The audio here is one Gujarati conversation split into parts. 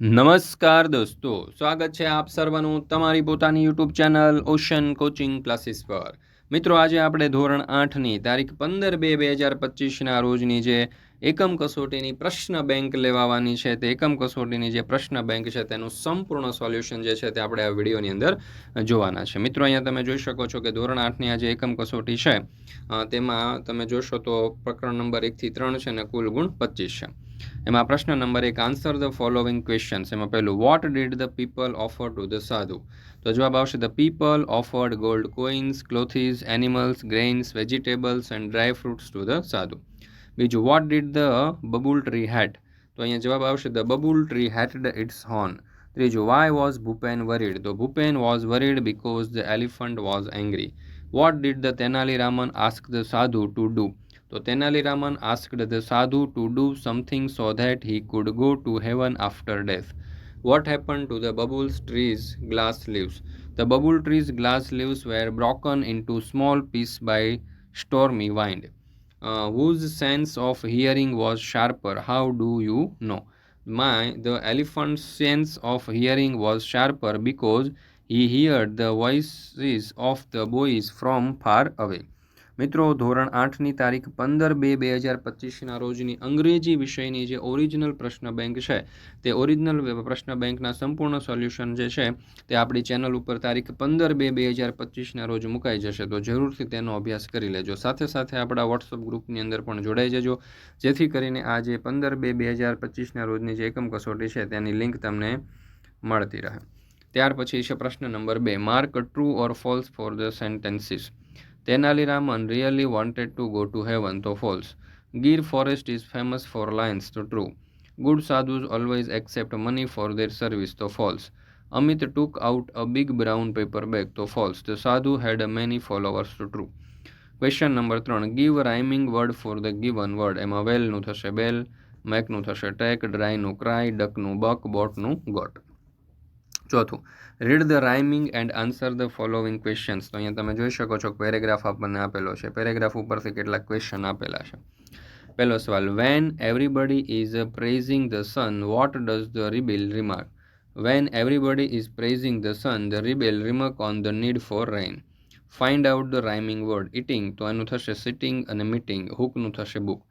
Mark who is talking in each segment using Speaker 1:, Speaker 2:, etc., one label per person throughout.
Speaker 1: નમસ્કાર દોસ્તો સ્વાગત છે આપ સર્વનું તમારી પોતાની YouTube channel ocean coaching classes પર મિત્રો આજે આપણે ધોરણ આઠની તારીખ પંદર બે બે હજાર પચીસના રોજની જે એકમ કસોટીની પ્રશ્ન બેંક લેવાવાની છે તે એકમ કસોટીની જે પ્રશ્ન બેંક છે તેનું સંપૂર્ણ સોલ્યુશન જે છે તે આપણે આ વિડીયોની અંદર જોવાના છે મિત્રો અહીંયા તમે જોઈ શકો છો કે ધોરણ આઠની આ જે એકમ કસોટી છે તેમાં તમે જોશો તો પ્રકરણ નંબર એકથી ત્રણ છે અને કુલ ગુણ પચીસ છે એમાં પ્રશ્ન નંબર એક આન્સર ધ ફોલોવિંગ ક્વેશ્ચન્સ એમાં પહેલું what did the people offer to the sadhu તો જવાબ આવશે the people offered gold coins clothes animals grains vegetables and dry fruits to the sadhu બીજું what did the babul tree hate તો અહીંયા જવાબ આવશે the babul tree hated its horn ત્રીજું વાય વોઝ ભૂપેન વરીડ તો Bhupen was worried because the elephant was angry what did the Tenali Raman ask the sadhu to do તો Tenali Raman asked the sadhu to do something so that he could go to heaven after death what happen to the babuls trees glass leaves the babul trees glass leaves were broken into small piece by stormy wind whose sense of hearing was sharper how do you know my the elephant's sense of hearing was sharper because he heard the voices of the boys from far away મિત્રો ધોરણ આઠની તારીખ પંદર બે બે હજાર પચીસના રોજની અંગ્રેજી વિષયની જે ઓરિજિનલ પ્રશ્ન બેંક છે તે ઓરિજિનલ પ્રશ્ન બેંકના સંપૂર્ણ સોલ્યુશન જે છે તે આપણી ચેનલ ઉપર તારીખ પંદર બે બે હજાર પચીસના રોજ મુકાઈ જશે તો જરૂરથી તેનો અભ્યાસ કરી લેજો સાથે સાથે આપણા વોટ્સઅપ ગ્રુપની અંદર પણ જોડાઈ જજો જેથી કરીને આ જે પંદર બે બે હજાર પચીસના રોજની જે એકમ કસોટી છે તેની લિંક તમને મળતી રહે ત્યાર પછી છે પ્રશ્ન નંબર બે mark true or false for the sentences Tenali Raman really wanted to go to heaven તો false Gir forest is famous for lions તો true good sadhus always accept money for their service તો false Amit took out a big brown paper bag તો false the sadhu had a many followers તો ટ્રુ ક્વેશ્ચન નંબર ત્રણ give rhyming word for the given word એમાં વેલનું થશે બેલ મેકનું થશે ટેક ડ્રાયનું ક્રાય ડકનું બક બોટનું ગોટ ચોથું read the rhyming and answer the following questions તો અહીંયા તમે જોઈ શકો છો પેરેગ્રાફ આપણને આપેલો છે પેરેગ્રાફ ઉપરથી કેટલાક ક્વેશ્ચન આપેલા છે પહેલો સવાલ when everybody is praising the sun what does the rebel remark when everybody is praising the sun the rebel remark on the need for rain find out the rhyming word eating તો એનું થશે સિટિંગ અને મીટિંગ હુકનું થશે book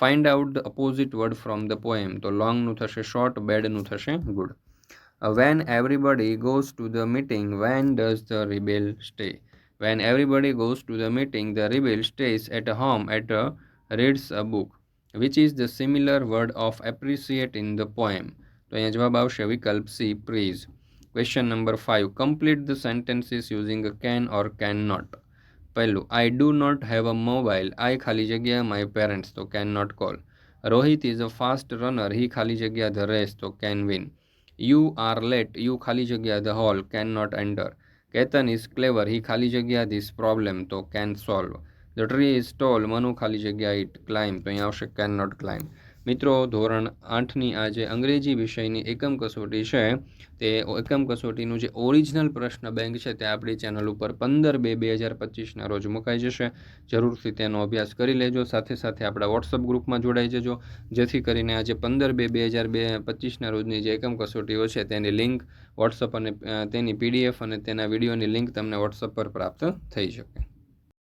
Speaker 1: find out the opposite word from the poem તો લોંગનું થશે શોર્ટ બેડનું થશે good when everybody goes to the meeting when does the rebel stay when everybody goes to the meeting the rebel stays at home at a reads a book which is the similar word of appreciate in the poem તો અહીંયા જવાબ આવશે વિકલ્પ C prize question number five complete the sentences using a can or can not પહેલું I do not have a mobile I ખાલી જગ્યા માય પેરેન્ટ્સ તો can not call Rohit is a fast runner he ખાલી જગ્યા ધ રેસ તો can win you are late you ખાલી જગ્યા the hall can not enter Ketan is clever he ખાલી જગ્યા ધીસ પ્રોબ્લેમ તો can solve the tree is tall Manu ખાલી જગ્યા ઇટ ક્લાઇમ તો અહીંયા આવશે કેન નોટ ક્લાઇમ્બ મિત્રો ધોરણ આઠની આ જે અંગ્રેજી વિષયની એકમ કસોટી છે તે એકમ કસોટીનું જે ઓરિજિનલ પ્રશ્ન બેંક છે તે આપણી ચેનલ ઉપર પંદર બે બે હજાર પચીસના રોજ મુકાઈ જશે જરૂરથી તેનો અભ્યાસ કરી લેજો સાથે સાથે આપણા વોટ્સઅપ ગ્રુપમાં જોડાઈ જજો જેથી કરીને આજે પંદર બે બે હજાર બે પચીસના રોજની જે એકમ કસોટીઓ છે તેની લિંક વોટ્સઅપ અને તેની પીડીએફ અને તેના વિડીયોની લિંક તમને વોટ્સઅપ પર પ્રાપ્ત થઈ શકે